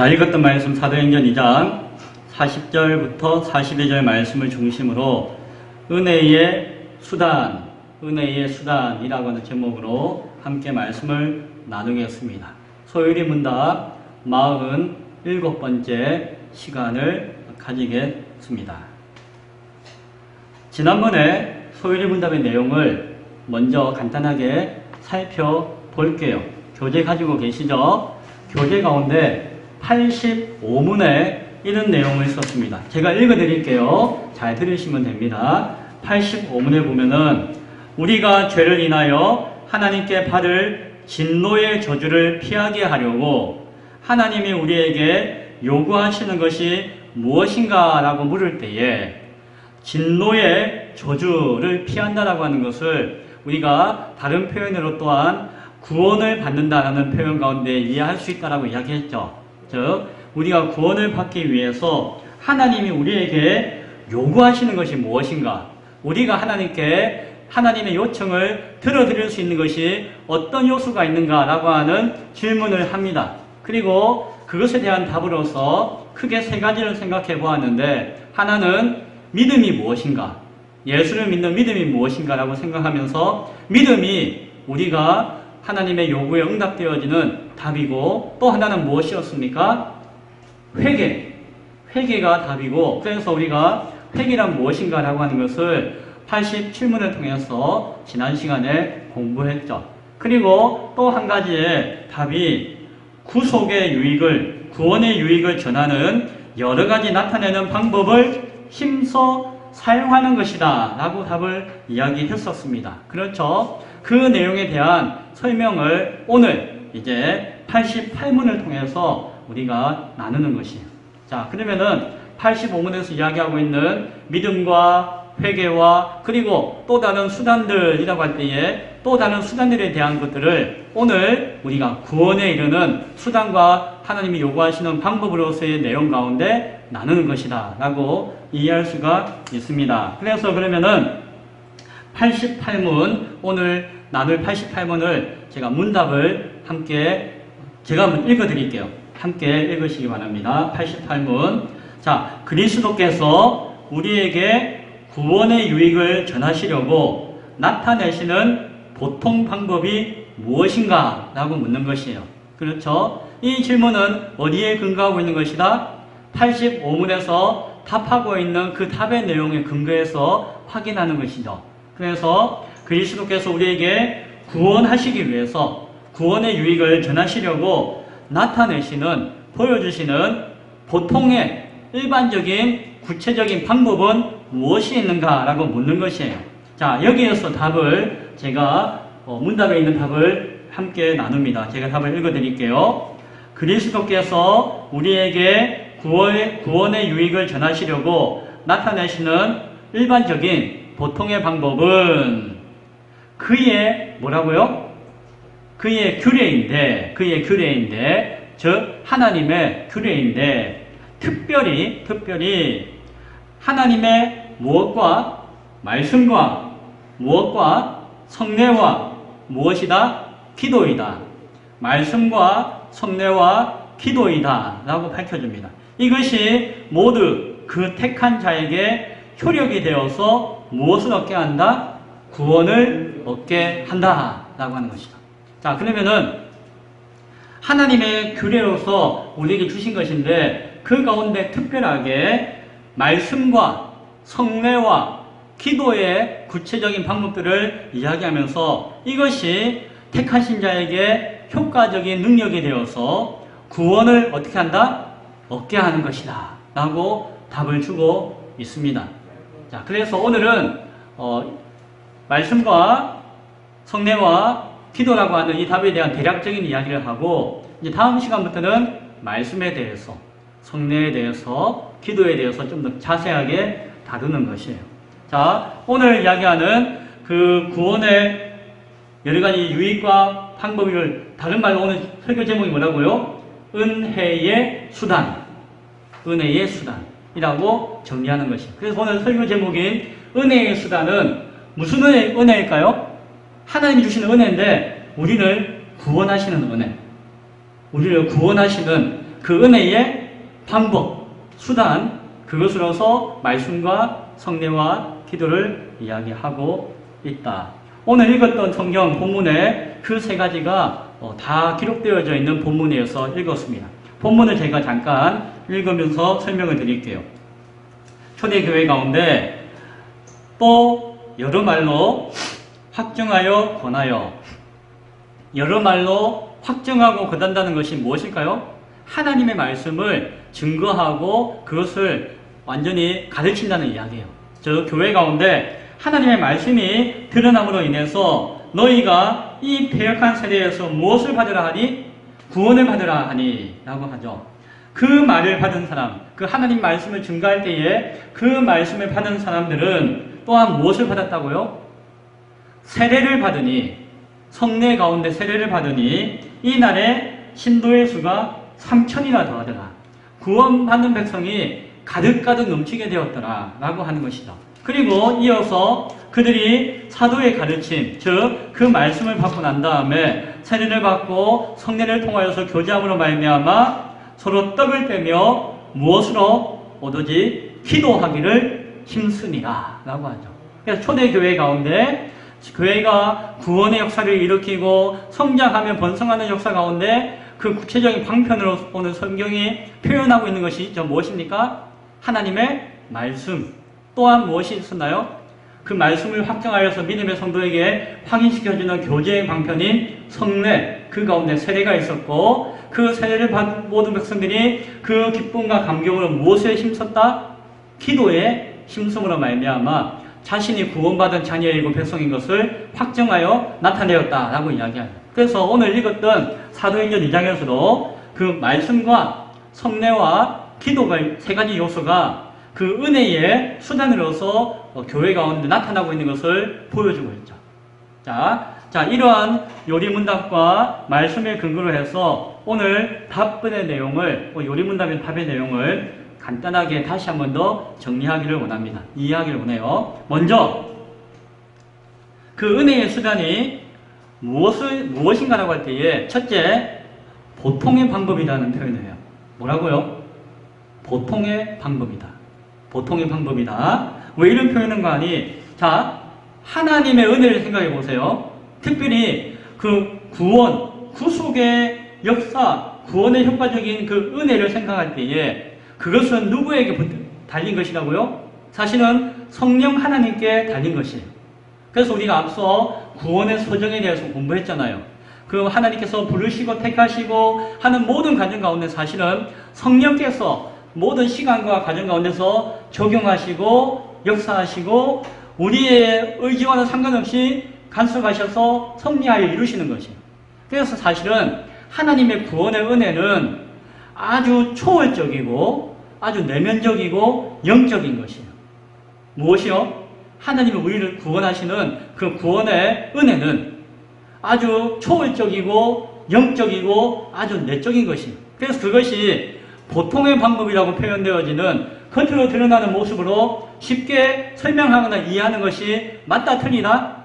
자, 읽었던 말씀 사도행전 2장 40절부터 42절 말씀을 중심으로 은혜의 수단, 은혜의 수단이라고 하는 제목으로 함께 말씀을 나누겠습니다. 소율이 문답 47번째 시간을 가지겠습니다. 지난번에 소율이 문답의 내용을 먼저 간단하게 살펴볼게요. 교재 가지고 계시죠? 교재 가운데 85문에 이런 내용을 썼습니다. 제가 읽어 드릴게요. 잘 들으시면 됩니다. 85문에 보면은 우리가 죄를 인하여 하나님께 받을 진노의 저주를 피하게 하려고 하나님이 우리에게 요구하시는 것이 무엇인가 라고 물을 때에 진노의 저주를 피한다라고 하는 것을 우리가 다른 표현으로 또한 구원을 받는다라는 표현 가운데 이해할 수 있다라고 이야기했죠. 즉, 우리가 구원을 받기 위해서 하나님이 우리에게 요구하시는 것이 무엇인가? 우리가 하나님께 하나님의 요청을 들어드릴 수 있는 것이 어떤 요소가 있는가라고 하는 질문을 합니다. 그리고 그것에 대한 답으로서 크게 세 가지를 생각해 보았는데 하나는 믿음이 무엇인가? 예수를 믿는 믿음이 무엇인가라고 생각하면서 믿음이 우리가 하나님의 요구에 응답되어지는 답이고 또 하나는 무엇이었습니까? 회개. 회개가 답이고 그래서 우리가 회개란 무엇인가라고 하는 것을 87문을 통해서 지난 시간에 공부했죠. 그리고 또 한 가지의 답이 구속의 유익을 구원의 유익을 전하는 여러 가지 나타내는 방법을 힘써 사용하는 것이다 라고 답을 이야기했었습니다. 그렇죠. 그 내용에 대한 설명을 오늘 이제 88문을 통해서 우리가 나누는 것이에요. 자, 그러면은 85문에서 이야기하고 있는 믿음과 회개와 그리고 또 다른 수단들이라고 할 때에 또 다른 수단들에 대한 것들을 오늘 우리가 구원에 이르는 수단과 하나님이 요구하시는 방법으로서의 내용 가운데 나누는 것이다 라고 이해할 수가 있습니다. 그래서 그러면은 88문 오늘 나눌 88문을 제가 문답을 함께 제가 한번 읽어 드릴게요. 함께 읽으시기 바랍니다. 88문. 자, 그리스도께서 우리에게 구원의 유익을 전하시려고 나타내시는 보통 방법이 무엇인가? 라고 묻는 것이에요. 그렇죠? 이 질문은 어디에 근거하고 있는 것이다? 85문에서 답하고 있는 그 답의 내용에 근거해서 확인하는 것이죠. 그래서 그리스도께서 우리에게 구원하시기 위해서 구원의 유익을 전하시려고 나타내시는, 보여주시는 보통의 일반적인 구체적인 방법은 무엇이 있는가라고 묻는 것이에요. 자, 여기에서 답을 제가 어, 문답에 있는 답을 함께 나눕니다. 제가 답을 읽어 드릴게요. 그리스도께서 우리에게 구원의 유익을 전하시려고 나타내시는 일반적인 보통의 방법은 그의 뭐라고요? 그의 규례인데, 그의 규례인데, 즉 하나님의 규례인데 특별히 특별히 하나님의 무엇과 말씀과 무엇과 성례와 무엇이다? 기도이다. 말씀과 성례와 기도이다. 라고 밝혀줍니다. 이것이 모두 그 택한 자에게 효력이 되어서 무엇을 얻게 한다? 구원을 얻게 한다. 라고 하는 것이다. 자, 그러면은 하나님의 규례로서 우리에게 주신 것인데 그 가운데 특별하게 말씀과 성례와 기도의 구체적인 방법들을 이야기하면서 이것이 택하신 자에게 효과적인 능력이 되어서 구원을 어떻게 한다? 얻게 하는 것이다. 라고 답을 주고 있습니다. 자, 그래서 오늘은, 어, 말씀과 성례와 기도라고 하는 이 답에 대한 대략적인 이야기를 하고, 이제 다음 시간부터는 말씀에 대해서, 성례에 대해서, 기도에 대해서 좀 더 자세하게 다루는 것이에요. 자, 오늘 이야기하는 그 구원의 여러 가지 유익과 방법을 다른 말로 오늘 설교 제목이 뭐라고요? 은혜의 수단. 은혜의 수단 이라고 정리하는 것이에요. 그래서 오늘 설교 제목인 은혜의 수단은 무슨 은혜, 은혜일까요? 하나님이 주시는 은혜인데 우리를 구원하시는 은혜. 우리를 구원하시는 그 은혜의 방법, 수단, 그것으로서 말씀과 성례와 기도를 이야기하고 있다. 오늘 읽었던 성경 본문에 그 세 가지가 어, 다 기록되어져 있는 본문에서 읽었습니다. 본문을 제가 잠깐 읽으면서 설명을 드릴게요. 초대교회 가운데 또 여러 말로 확증하여 권하여 여러 말로 확증하고 권한다는 것이 무엇일까요? 하나님의 말씀을 증거하고 그것을 완전히 가르친다는 이야기예요. 저 교회 가운데 하나님의 말씀이 드러남으로 인해서 너희가 이 배역한 세대에서 무엇을 받으라 하니? 구원을 받으라 하니 라고 하죠. 그 말을 받은 사람, 그 하나님 말씀을 증가할 때에 그 말씀을 받은 사람들은 또한 무엇을 받았다고요? 세례를 받으니 성례 가운데 세례를 받으니 이 날에 신도의 수가 3천이나 더하더라. 구원받는 백성이 가득가득 넘치게 되었더라. 라고 하는 것이죠. 그리고 이어서 그들이 사도의 가르침, 즉 그 말씀을 받고 난 다음에 세례를 받고 성례를 통하여서 교제함으로 말미암아 서로 떡을 떼며 무엇으로 오도지 기도하기를 힘쓰니라 라고 하죠. 그래서 초대교회 가운데 교회가 구원의 역사를 일으키고 성장하며 번성하는 역사 가운데 그 구체적인 방편으로 오늘 성경이 표현하고 있는 것이 저 무엇입니까? 하나님의 말씀. 또한 무엇이 있었나요? 그 말씀을 확정하여서 믿음의 성도에게 확인시켜주는 교제의 방편인 성례, 그 가운데 세례가 있었고, 그 세례를 받은 모든 백성들이 그 기쁨과 감격으로 무엇에 힘썼다? 기도에 힘쓰므로 말미암아 자신이 구원받은 자녀이고 백성인 것을 확정하여 나타내었다라고 이야기합니다. 그래서 오늘 읽었던 사도행전 2장에서도 그 말씀과 성례와 기도가 세 가지 요소가 그 은혜의 수단으로서 어, 교회 가운데 나타나고 있는 것을 보여주고 있죠. 자, 자 이러한 요리 문답과 말씀을 근거로 해서 오늘 답변의 내용을 어, 요리 문답의 답의 내용을 간단하게 다시 한 번 더 정리하기를 원합니다. 이해하기를 원해요. 먼저 그 은혜의 수단이 무엇을 무엇인가라고 할 때에 첫째 보통의 방법이라는 표현을 해요. 뭐라고요? 보통의 방법이다. 보통의 방법이다. 왜 이런 표현을 하니? 자, 하나님의 은혜를 생각해 보세요. 특별히 그 구원, 구속의 역사, 구원의 효과적인 그 은혜를 생각할 때에 그것은 누구에게 달린 것이라고요? 사실은 성령 하나님께 달린 것이에요. 그래서 우리가 앞서 구원의 소정에 대해서 공부했잖아요. 그 하나님께서 부르시고 택하시고 하는 모든 과정 가운데 사실은 성령께서 모든 시간과 과정 가운데서 적용하시고 역사하시고 우리의 의지와는 상관없이 간섭하셔서 섭리하여 이루시는 것이에요. 그래서 사실은 하나님의 구원의 은혜는 아주 초월적이고 아주 내면적이고 영적인 것이에요. 무엇이요? 하나님이 우리를 구원하시는 그 구원의 은혜는 아주 초월적이고 영적이고 아주 내적인 것이에요. 그래서 그것이 보통의 방법이라고 표현되어지는 겉으로 드러나는 모습으로 쉽게 설명하거나 이해하는 것이 맞다 틀리다?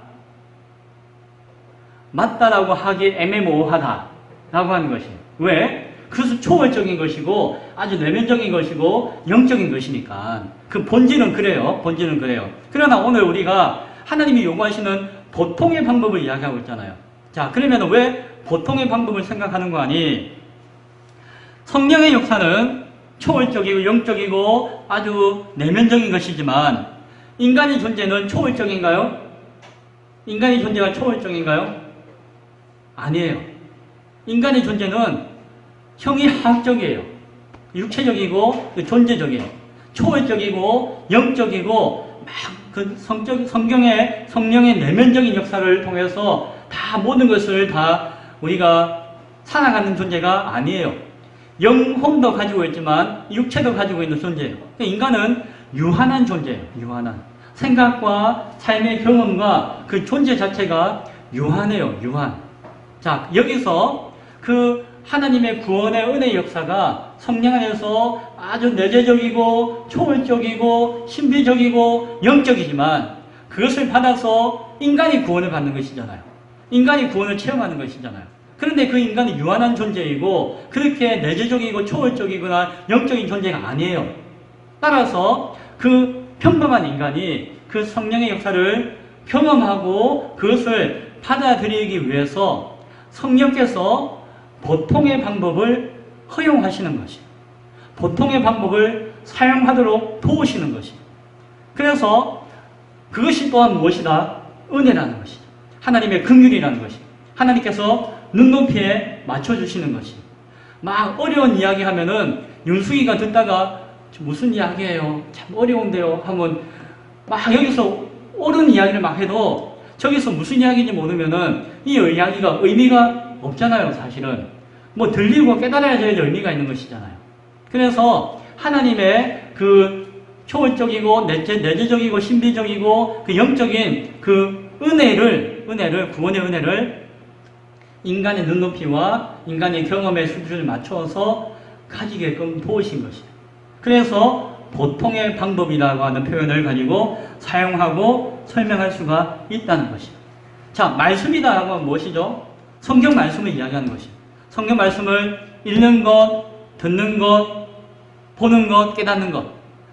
맞다라고 하기 애매모호하다라고 하는 것이에요. 왜? 그것은 초월적인 것이고 아주 내면적인 것이고 영적인 것이니까 그 본질은 그래요. 본질은 그래요. 그러나 오늘 우리가 하나님이 요구하시는 보통의 방법을 이야기하고 있잖아요. 자, 그러면 왜 보통의 방법을 생각하는 거 아니? 성령의 역사는 초월적이고 영적이고 아주 내면적인 것이지만 인간의 존재는 초월적인가요? 인간의 존재가 초월적인가요? 아니에요. 인간의 존재는 형이 하학적이에요. 육체적이고 존재적이에요. 초월적이고 영적이고 막 그 성적 성경의 성령의 내면적인 역사를 통해서 다 모든 것을 다 우리가 살아가는 존재가 아니에요. 영혼도 가지고 있지만 육체도 가지고 있는 존재예요. 인간은 유한한 존재예요. 유한한 생각과 삶의 경험과 그 존재 자체가 유한해요. 유한. 자 여기서 그 하나님의 구원의 은혜 역사가 성령 안에서 아주 내재적이고 초월적이고 신비적이고 영적이지만 그것을 받아서 인간이 구원을 받는 것이잖아요. 인간이 구원을 체험하는 것이잖아요. 그런데 그 인간은 유한한 존재이고 그렇게 내재적이고 초월적이거나 영적인 존재가 아니에요. 따라서 그 평범한 인간이 그 성령의 역사를 경험하고 그것을 받아들이기 위해서 성령께서 보통의 방법을 허용하시는 것이 보통의 방법을 사용하도록 도우시는 것이 그래서 그것이 또한 무엇이다? 은혜라는 것이죠. 하나님의 긍휼이라는 것이 하나님께서 눈높이에 맞춰주시는 것이 막 어려운 이야기 하면은 윤숙이가 듣다가 무슨 이야기예요? 참 어려운데요. 하면 막 여기서 옳은 이야기를 막 해도 저기서 무슨 이야기인지 모르면은 이 이야기가 의미가 없잖아요, 사실은. 뭐 들리고 깨달아야지 의미가 있는 것이잖아요. 그래서 하나님의 그 초월적이고 내재, 내재적이고 신비적이고 그 영적인 그 은혜를, 은혜를, 구원의 은혜를 인간의 눈높이와 인간의 경험의 수준을 맞춰서 가지게끔 도우신 것이에요. 그래서 보통의 방법이라고 하는 표현을 가지고 사용하고 설명할 수가 있다는 것이에요. 자, 말씀이다라고 하면 무엇이죠? 성경 말씀을 이야기하는 것이에요. 성경 말씀을 읽는 것, 듣는 것, 보는 것, 깨닫는 것.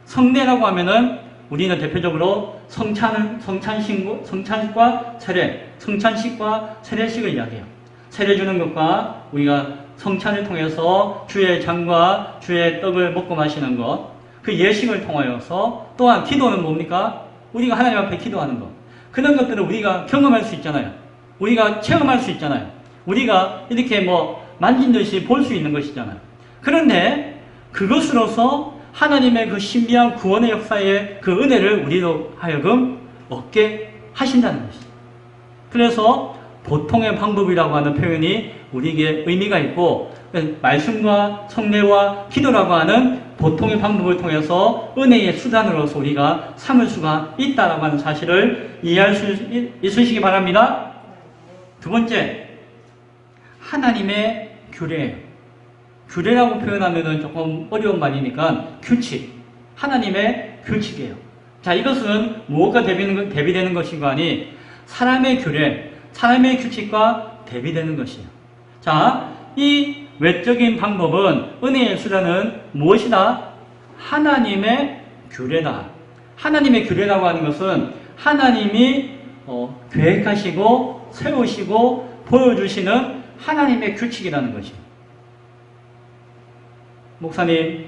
성례라고 하면은 우리는 대표적으로 성찬, 성찬식, 성찬식과 세례, 성찬식과 세례식을 이야기해요. 세례 주는 것과 우리가 성찬을 통해서 주의 장과 주의 떡을 먹고 마시는 것, 그 예식을 통하여서 또한 기도는 뭡니까? 우리가 하나님 앞에 기도하는 것. 그런 것들을 우리가 경험할 수 있잖아요. 우리가 체험할 수 있잖아요. 우리가 이렇게 뭐 만진 듯이 볼 수 있는 것이잖아요. 그런데 그것으로서 하나님의 그 신비한 구원의 역사의 그 은혜를 우리로 하여금 얻게 하신다는 것이죠. 그래서 보통의 방법이라고 하는 표현이 우리에게 의미가 있고 말씀과 성례와 기도라고 하는 보통의 방법을 통해서 은혜의 수단으로서 우리가 삼을 수가 있다라고 하는 사실을 이해할 수 있으시기 바랍니다. 두 번째, 하나님의 규례. 규례라고 표현하면 조금 어려운 말이니까 규칙. 하나님의 규칙이에요. 자, 이것은 무엇과 대비되는, 대비되는 것인가 하니 사람의 규례, 사람의 규칙과 대비되는 것이에요. 자, 이 외적인 방법은 은혜의 수단은 무엇이다? 하나님의 규례다. 하나님의 규례라고 하는 것은 하나님이 어, 계획하시고 세우시고 보여주시는 하나님의 규칙이라는 것이에요. 목사님,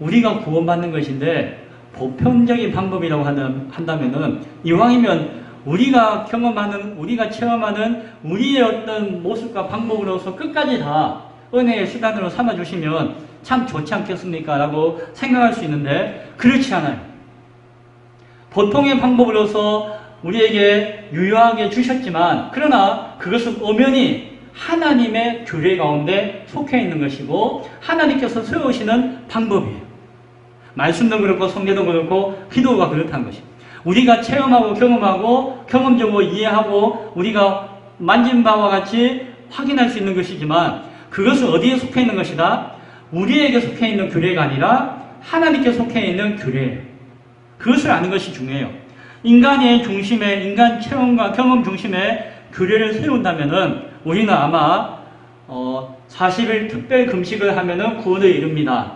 우리가 구원받는 것인데 보편적인 방법이라고 한다면은 이왕이면 우리가 경험하는, 우리가 체험하는 우리의 어떤 모습과 방법으로서 끝까지 다 은혜의 수단으로 삼아주시면 참 좋지 않겠습니까? 라고 생각할 수 있는데, 그렇지 않아요. 보통의 방법으로서 우리에게 유효하게 주셨지만, 그러나 그것은 엄연히 하나님의 교례 가운데 속해 있는 것이고, 하나님께서 세우시는 방법이에요. 말씀도 그렇고, 성례도 그렇고, 기도가 그렇다는 것입니다. 우리가 체험하고 경험하고 경험적으로 이해하고 우리가 만진 바와 같이 확인할 수 있는 것이지만 그것은 어디에 속해 있는 것이다? 우리에게 속해 있는 규례가 아니라 하나님께 속해 있는 규례. 그것을 아는 것이 중요해요. 인간의 중심에, 인간 체험과 경험 중심에 규례를 세운다면은 우리는 아마, 어, 40일 특별 금식을 하면은 구원을 이룹니다.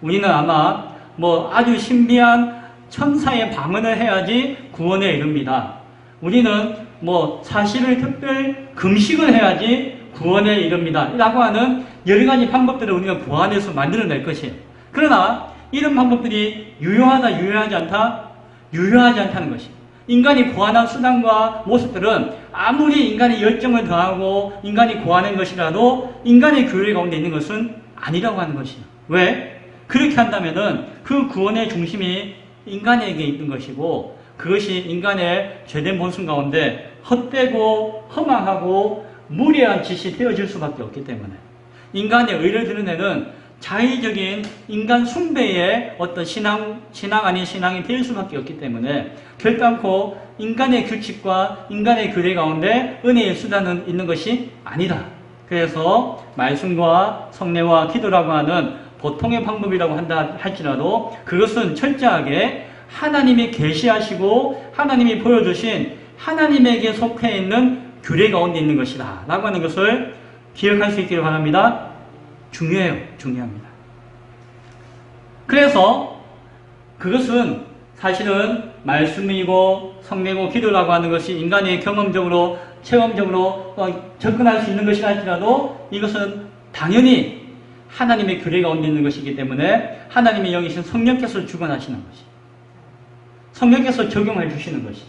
우리는 아마 뭐 아주 신비한 천사의 방언을 해야지 구원에 이릅니다. 우리는 뭐 사실을 특별 금식을 해야지 구원에 이릅니다. 라고 하는 여러 가지 방법들을 우리가 보완해서 만들어낼 것이에요. 그러나 이런 방법들이 유효하다, 유효하지 않다? 유효하지 않다는 것이에요. 인간이 고안한 수단과 모습들은 아무리 인간의 열정을 더하고 인간이 고안한 것이라도 인간의 교회 가운데 있는 것은 아니라고 하는 것이에요. 왜? 그렇게 한다면은 그 구원의 중심이 인간에게 있는 것이고 그것이 인간의 죄된 본성 가운데 헛되고 허망하고 무례한 짓이 되어질 수밖에 없기 때문에 인간의 의를 드러내는 자의적인 인간 숭배의 어떤 신앙, 신앙 아닌 신앙이 될 수밖에 없기 때문에 결단코 인간의 규칙과 인간의 규례 가운데 은혜의 수단은 있는 것이 아니다. 그래서 말씀과 성례와 기도라고 하는 보통의 방법이라고 한다 할지라도 그것은 철저하게 하나님이 계시하시고 하나님이 보여주신 하나님에게 속해 있는 규례 가운데 있는 것이다. 라고 하는 것을 기억할 수 있기를 바랍니다. 중요해요. 중요합니다. 그래서 그것은 사실은 말씀이고 성례고 기도라고 하는 것이 인간이 경험적으로 체험적으로 어, 접근할 수 있는 것이라 할지라도 이것은 당연히 하나님의 교례 가운데 있는 것이기 때문에 하나님의 영이신 성령께서 주관하시는 것이 성령께서 적용해 주시는 것이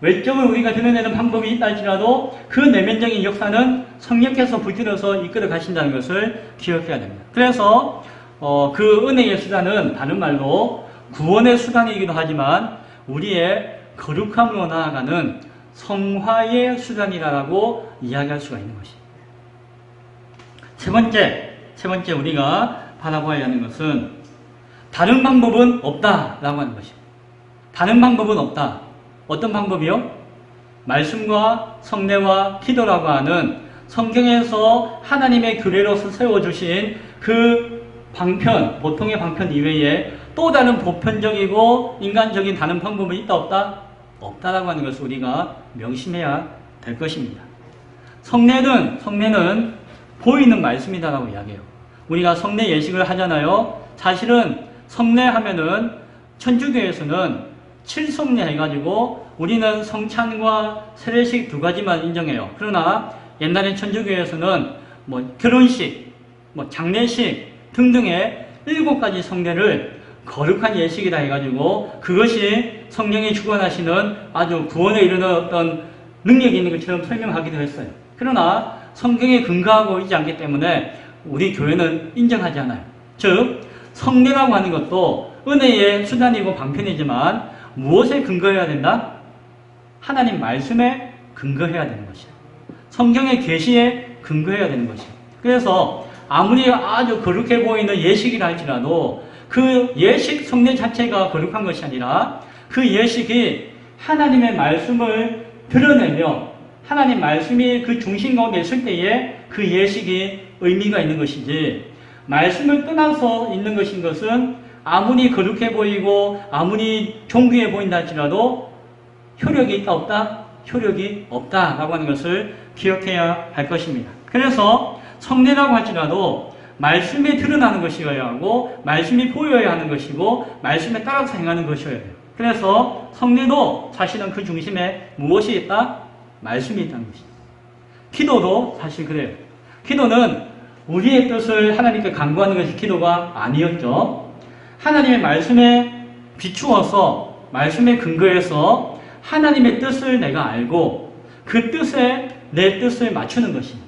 외적으로 우리가 드러내는 방법이 있다 할지라도 그 내면적인 역사는 성령께서 불들어서 이끌어 가신다는 것을 기억해야 됩니다. 그래서 어, 그 은혜의 수단은 다른 말로 구원의 수단이기도 하지만 우리의 거룩함으로 나아가는 성화의 수단이라고 이야기할 수가 있는 것입니다. 세 번째, 세 번째 우리가 바라봐야 하는 것은 다른 방법은 없다라고 하는 것입니다. 다른 방법은 없다. 어떤 방법이요? 말씀과 성례와 기도라고 하는 성경에서 하나님의 규례로서 세워주신 그 방편, 보통의 방편 이외에 또 다른 보편적이고 인간적인 다른 방법은 있다 없다? 없다라고 하는 것을 우리가 명심해야 될 것입니다. 성례는 성례는 보이는 말씀이다라고 이야기해요. 우리가 성례 예식을 하잖아요. 사실은 성례하면은 천주교에서는 칠성례 해가지고 우리는 성찬과 세례식 두 가지만 인정해요. 그러나 옛날엔 천주교에서는 뭐 결혼식, 뭐 장례식 등등의 일곱 가지 성례를 거룩한 예식이다 해가지고 그것이 성령이 주관하시는 아주 구원에 이르는 어떤 능력이 있는 것처럼 설명하기도 했어요. 그러나 성경에 근거하고 있지 않기 때문에 우리 교회는 인정하지 않아요. 즉, 성례라고 하는 것도 은혜의 수단이고 방편이지만 무엇에 근거해야 된다? 하나님 말씀에 근거해야 되는 것이에요. 성경의 계시에 근거해야 되는 것이에요. 그래서 아무리 아주 거룩해 보이는 예식이라 할지라도 그 예식 성례 자체가 거룩한 것이 아니라 그 예식이 하나님의 말씀을 드러내며 하나님 말씀이 그 중심 가운데 있을 때에 그 예식이 의미가 있는 것이지 말씀을 떠나서 있는 것인 것은 아무리 거룩해 보이고 아무리 존귀해 보인다 할지라도 효력이 있다 없다? 효력이 없다라고 하는 것을 기억해야 할 것입니다. 그래서 성례라고 할지라도 말씀에 드러나는 것이어야 하고 말씀이 보여야 하는 것이고 말씀에 따라서 행하는 것이어야 돼요. 그래서 성례도 사실은 그 중심에 무엇이 있다? 말씀이 있다는 것입니다. 기도도 사실 그래요. 기도는 우리의 뜻을 하나님께 간구하는 것이 기도가 아니었죠. 하나님의 말씀에 비추어서 말씀에 근거해서 하나님의 뜻을 내가 알고 그 뜻에 내 뜻을 맞추는 것입니다.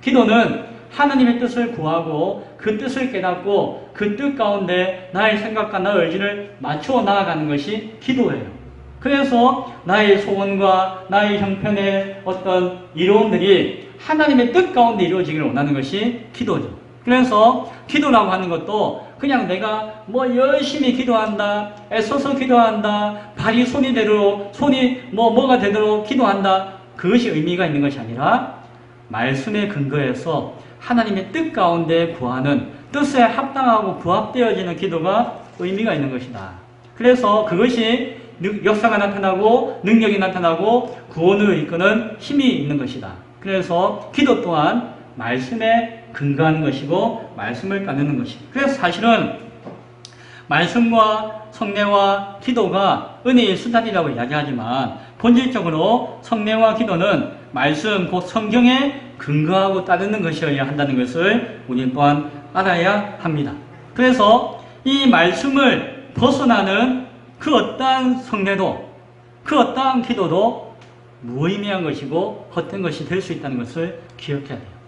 기도는 하나님의 뜻을 구하고 그 뜻을 깨닫고 그 뜻 가운데 나의 생각과 나의 의지를 맞추어 나아가는 것이 기도예요. 그래서 나의 소원과 나의 형편의 어떤 이로움들이 하나님의 뜻 가운데 이루어지기를 원하는 것이 기도죠. 그래서 기도라고 하는 것도 그냥 내가 뭐 열심히 기도한다, 애써서 기도한다, 발이 손이 되도록, 손이 뭐 뭐가 되도록 기도한다. 그것이 의미가 있는 것이 아니라 말씀에 근거해서 하나님의 뜻 가운데 구하는 뜻에 합당하고 부합되어지는 기도가 의미가 있는 것이다. 그래서 그것이 역사가 나타나고 능력이 나타나고 구원을 이끄는 힘이 있는 것이다. 그래서 기도 또한 말씀에 근거하는 것이고 말씀을 따르는 것이다. 그래서 사실은 말씀과 성례와 기도가 은혜의 수단이라고 이야기하지만 본질적으로 성례와 기도는 말씀 곧 성경에 근거하고 따르는 것이어야 한다는 것을 우리 또한 알아야 합니다. 그래서 이 말씀을 벗어나는 그 어떠한 성례도 그 어떠한 기도도 무의미한 것이고 헛된 것이 될 수 있다는 것을 기억해야 돼요.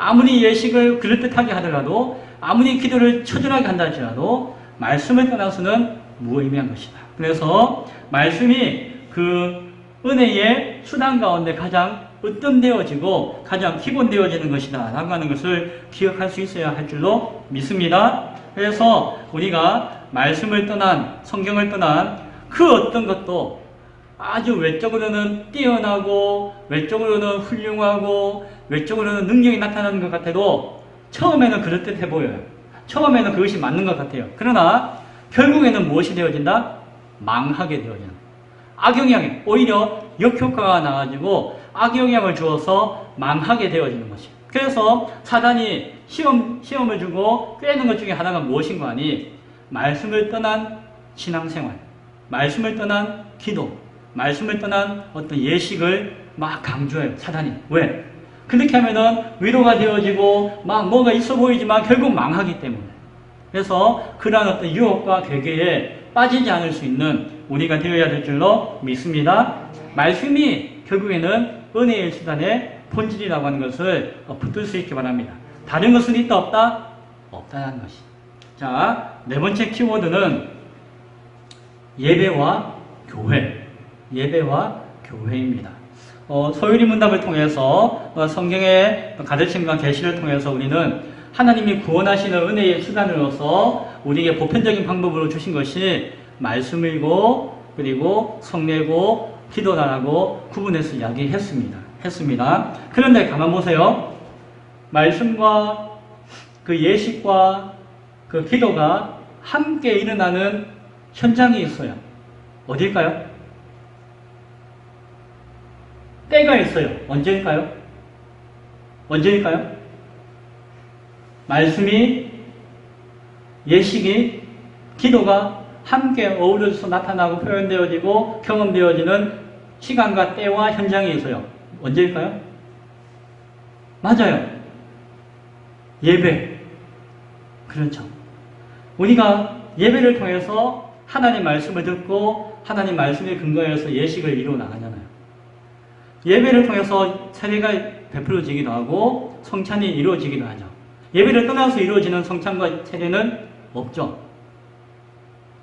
아무리 예식을 그럴듯하게 하더라도 아무리 기도를 처절하게 한다 할지라도 말씀을 떠나서는 무의미한 것이다. 그래서 말씀이 그 은혜의 수단 가운데 가장 으뜸되어지고 가장 기본되어지는 것이다 라고 하는 것을 기억할 수 있어야 할 줄로 믿습니다. 그래서 우리가 말씀을 떠난 성경을 떠난 그 어떤 것도 아주 외적으로는 뛰어나고 외적으로는 훌륭하고 외적으로는 능력이 나타나는 것 같아도 처음에는 그럴듯해 보여요. 처음에는 그것이 맞는 것 같아요. 그러나 결국에는 무엇이 되어진다? 망하게 되어진다. 악영향이 오히려 역효과가 나가지고 악영향을 주어서 망하게 되어지는 것이. 그래서 사단이 시험, 시험을 주고 꿰는 것 중에 하나가 무엇인가 하니 말씀을 떠난 신앙생활, 말씀을 떠난 기도, 말씀을 떠난 어떤 예식을 막 강조해요. 사단이. 왜? 그렇게 하면은 위로가 되어지고 막 뭐가 있어 보이지만 결국 망하기 때문에. 그래서 그러한 어떤 유혹과 괴계에 빠지지 않을 수 있는 우리가 되어야 될 줄로 믿습니다. 말씀이 결국에는 은혜의 수단의 본질이라고 하는 것을 어, 붙들 수 있기 바랍니다. 다른 것은 있다 없다? 없다는 것이. 자, 네 번째 키워드는 예배와 교회. 예배와 교회입니다. 어, 소유리 문답을 통해서 어, 성경의 가르침과 계시를 통해서 우리는 하나님이 구원하시는 은혜의 수단으로서 우리에게 보편적인 방법으로 주신 것이 말씀이고 그리고 성례고 기도라고 구분해서 이야기했습니다. 했습니다. 그런데 가만 보세요. 말씀과 그 예식과 그 기도가 함께 일어나는 현장이 있어요. 어딜까요? 때가 있어요. 언제일까요? 언제일까요? 말씀이, 예식이, 기도가 함께 어우러져서 나타나고 표현되어지고 경험되어지는 시간과 때와 현장이 있어요. 언제일까요? 맞아요. 예배. 그렇죠. 우리가 예배를 통해서 하나님 말씀을 듣고 하나님 말씀에 근거해서 예식을 이루어 나가잖아요. 예배를 통해서 세례가 베풀어지기도 하고 성찬이 이루어지기도 하죠. 예배를 떠나서 이루어지는 성찬과 세례는 없죠.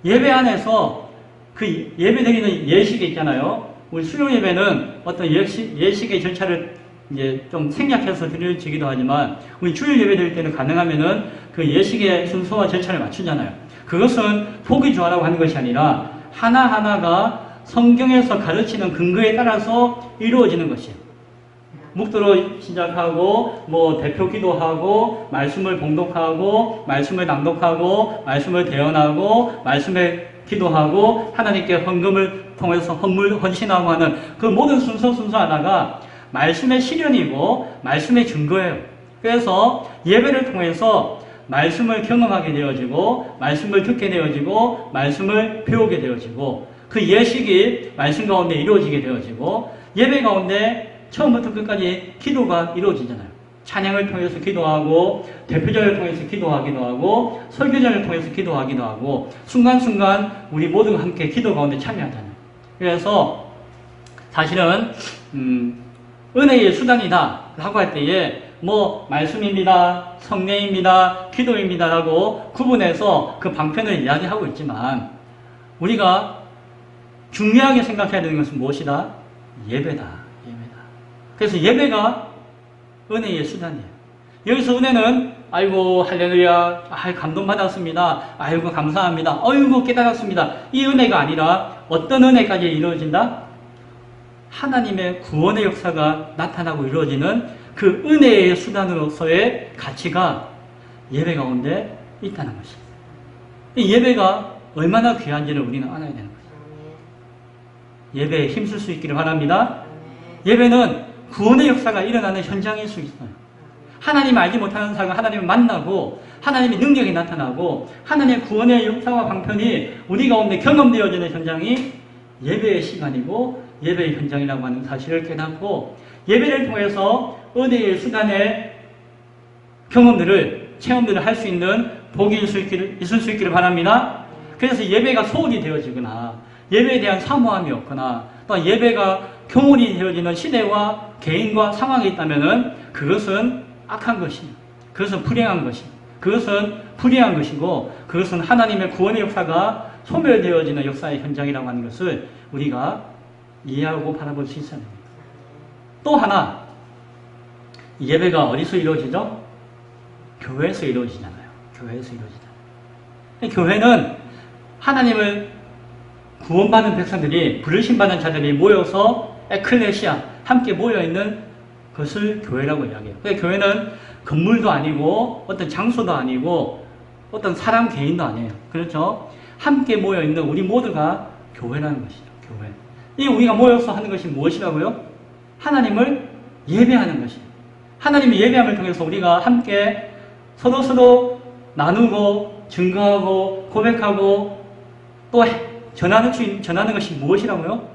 예배 안에서 그 예배 드리는 예식이 있잖아요. 우리 수요 예배는 어떤 예식, 예식의 절차를 이제 좀 생략해서 드려지기도 하지만 우리 주일 예배 드릴 때는 가능하면은 그 예식의 순서와 절차를 맞추잖아요. 그것은 보기 좋아라고 하는 것이 아니라 하나하나가 성경에서 가르치는 근거에 따라서 이루어지는 것이에요. 묵도로 시작하고 뭐 대표 기도하고 말씀을 봉독하고 말씀을 낭독하고 말씀을 대언하고 말씀에 기도하고 하나님께 헌금을 통해서 헌물 헌신하고 하는 그 모든 순서 순서 하나가 말씀의 실현이고 말씀의 증거예요. 그래서 예배를 통해서 말씀을 경험하게 되어지고 말씀을 듣게 되어지고 말씀을 배우게 되어지고 그 예식이 말씀 가운데 이루어지게 되어지고 예배 가운데 처음부터 끝까지 기도가 이루어지잖아요. 찬양을 통해서 기도하고 대표절을 통해서 기도하기도 하고 설교절을 통해서 기도하기도 하고 순간순간 우리 모두가 함께 기도 가운데 참여하잖아요. 그래서 사실은 음, 은혜의 수단이다 라고 할 때에 뭐 말씀입니다, 성례입니다, 기도입니다라고 구분해서 그 방편을 이야기하고 있지만 우리가 중요하게 생각해야 되는 것은 무엇이다? 예배다. 예배다. 그래서 예배가 은혜의 수단이에요. 여기서 은혜는 아이고 할렐루야, 아 감동받았습니다. 아이고 감사합니다. 아이고 깨달았습니다. 이 은혜가 아니라 어떤 은혜까지 이루어진다? 하나님의 구원의 역사가 나타나고 이루어지는 그 은혜의 수단으로서의 가치가 예배 가운데 있다는 것입니다. 이 예배가 얼마나 귀한지를 우리는 알아야 되는 거죠. 예배에 힘쓸 수 있기를 바랍니다. 예배는 구원의 역사가 일어나는 현장일 수 있어요. 하나님 알지 못하는 사람은 하나님을 만나고 하나님의 능력이 나타나고 하나님의 구원의 역사와 방편이 우리 가운데 경험되어지는 현장이 예배의 시간이고 예배의 현장이라고 하는 사실을 깨닫고 예배를 통해서 은혜의 수단의 경험들을 체험들을 할 수 있는 복이 있을, 수 있기를 바랍니다. 그래서 예배가 소홀히 되어지거나 예배에 대한 사모함이 없거나 또 예배가 교훈이 되어지는 시대와 개인과 상황이 있다면은 그것은 악한 것입니다. 그것은 불행한 것입니다. 그것은 불의한 것이고 그것은 하나님의 구원의 역사가 소멸되어지는 역사의 현장이라고 하는 것을 우리가 이해하고 바라볼 수 있어야 됩니다. 또 하나 예배가 어디서 이루어지죠? 교회에서 이루어지잖아요. 교회에서 이루어지잖아요. 교회는 하나님을 구원받은 백성들이 부르심받은 자들이 모여서 에클레시아 함께 모여 있는 것을 교회라고 이야기해요. 그래서 교회는 건물도 아니고 어떤 장소도 아니고 어떤 사람 개인도 아니에요. 그렇죠? 함께 모여 있는 우리 모두가 교회라는 것이죠. 교회. 이 우리가 모여서 하는 것이 무엇이라고요? 하나님을 예배하는 것이. 하나님의 예배함을 통해서 우리가 함께 서로 서로 나누고 증거하고 고백하고 또 전하는, 주- 전하는 것이 무엇이라고요?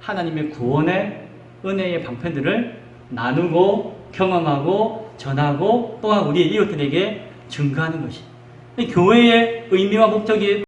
하나님의 구원의 은혜의 방편들을 나누고 경험하고 전하고 또한 우리 이웃들에게 증거하는 것이. 이 교회의 의미와 목적이